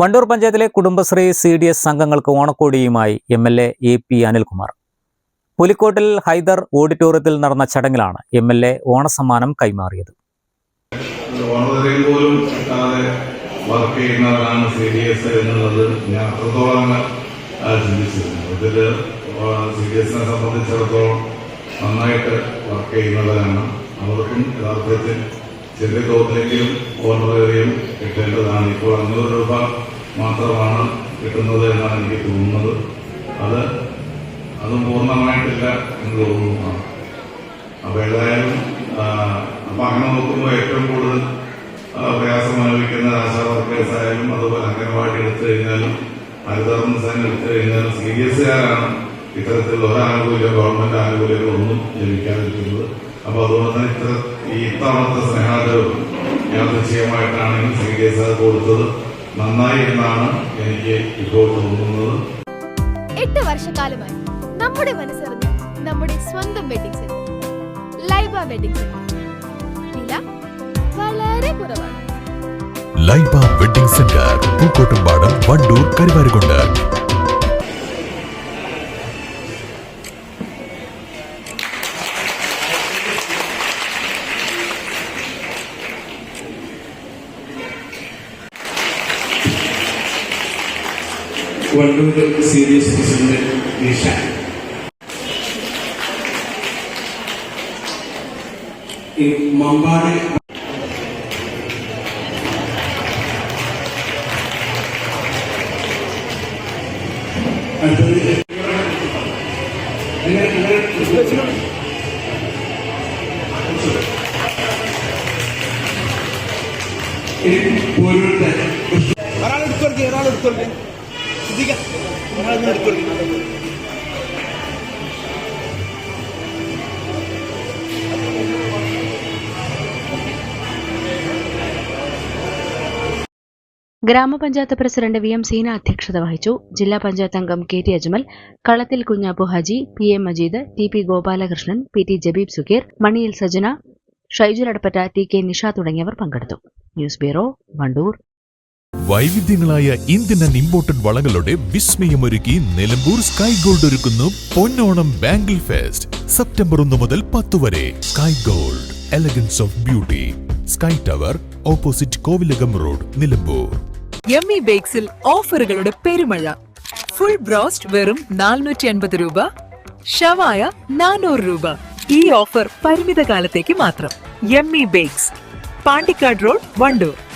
വണ്ടൂർ പഞ്ചായത്തിലെ Kudumbashree C D S സംഘങ്ങൾക്ക് ഓണക്കോടിയുമായി M L A A P Anilkumar. Pulikkottil Hyder ഓഡിറ്റോറിയത്തിൽ നടന്ന ചടങ്ങിലാണ് എം എൽ എ ഓണസമ്മാനം കൈമാറിയത്. വർക്ക് എന്നുള്ളത് ഞാൻ നന്നായിട്ട് വർക്ക് ചെയ്യുന്നവരാണ്. അവർക്കും യഥാർത്ഥത്തിൽ ചെറിയ തോതിലെങ്കിലും ഓർമ്മയും കിട്ടേണ്ടതാണ്. ഇപ്പോൾ അഞ്ഞൂറ് രൂപ മാത്രമാണ് കിട്ടുന്നത് എന്നാണ് എനിക്ക് തോന്നുന്നത്. അത് അതും പൂർണമായിട്ടില്ല എന്ന് തോന്നുന്നു. അപ്പൊ ഏതായാലും അപ്പൊ അങ്ങനെ നോക്കുമ്പോൾ ഏറ്റവും കൂടുതൽ പ്രയാസം അനുഭവിക്കുന്ന ആശാ വർക്കേഴ്സ് ആയാലും അതുപോലെ അംഗനവാടി എടുത്തു കഴിഞ്ഞാലും ഹരിതർമ്മ സേന എടുത്തു കഴിഞ്ഞാലും സീരിയസുകാരാണ് ഇത്തരത്തിലുള്ള ഒരു ആനുകൂല്യം ഗവൺമെന്റ് ആനുകൂല്യങ്ങളൊന്നും ലഭിക്കാതിരിക്കുന്നത്. അപ്പൊ അതുകൊണ്ട് തന്നെ ഇത്ര ഈ ഇത്തവണത്തെ സ്നേഹാദരവും യാദൃച്ഛികമായിട്ടാണെങ്കിൽ സീരിയസ് കൊടുത്തത്. നന്നായി എന്നാണ് എനിക്ക് ഇപ്പോൾ തോന്നുന്നത്. എട്ട് വർഷക്കാലമായി നമ്മുടെ മനസ്സറിഞ്ഞ് നമ്മുടെ സ്വന്തം wedding centre Laiba wedding centre വില വളരെ കുറവാണ്. Laiba wedding centre Pookkottumpadam Wandoor Karuvarakundu. Wandoor series president Nisha ഈ മമ്പാട് അടുത്തത് അങ്ങനെ അങ്ങനെ ശ്രദ്ധിക്കാം നമ്മളൊന്നും എടുത്തു ഗ്രാമപഞ്ചായത്ത് പ്രസിഡന്റ് വി എം സീന അധ്യക്ഷത വഹിച്ചു. ജില്ലാ പഞ്ചായത്ത് അംഗം K T Ajmal Kalathil Kunjappu Haji P M Majeed T P Gopalakrishnan P T Jabeeb Sukheer Maniyil Sajana Shaijul Adappatta T K Nisha തുടങ്ങിയവർ പങ്കെടുത്തു. News bureau Wandoor. വൈവിധ്യങ്ങളായ Indian and imported വളകളുടെ വിസ്മയമൊരുക്കി Nilambur sky gold ഒരുക്കുന്നു Ponnonam bangle fest September ഒന്ന് മുതൽ പത്ത് വരെ. Sky gold elegance of beauty sky tower opposite Kovilakam road Nilambur. Yummy ബേക്സിൽ ഓഫറുകളുടെ പെരുമഴ. ഫുൾ ബ്രോസ്റ്റ് വെറും നാനൂറ്റി അൻപത് രൂപ. ഷവായ നാനൂറ് രൂപ. ഈ ഓഫർ പരിമിത കാലത്തേക്ക് മാത്രം. Yummy bakes Pandikkad road Wandoor.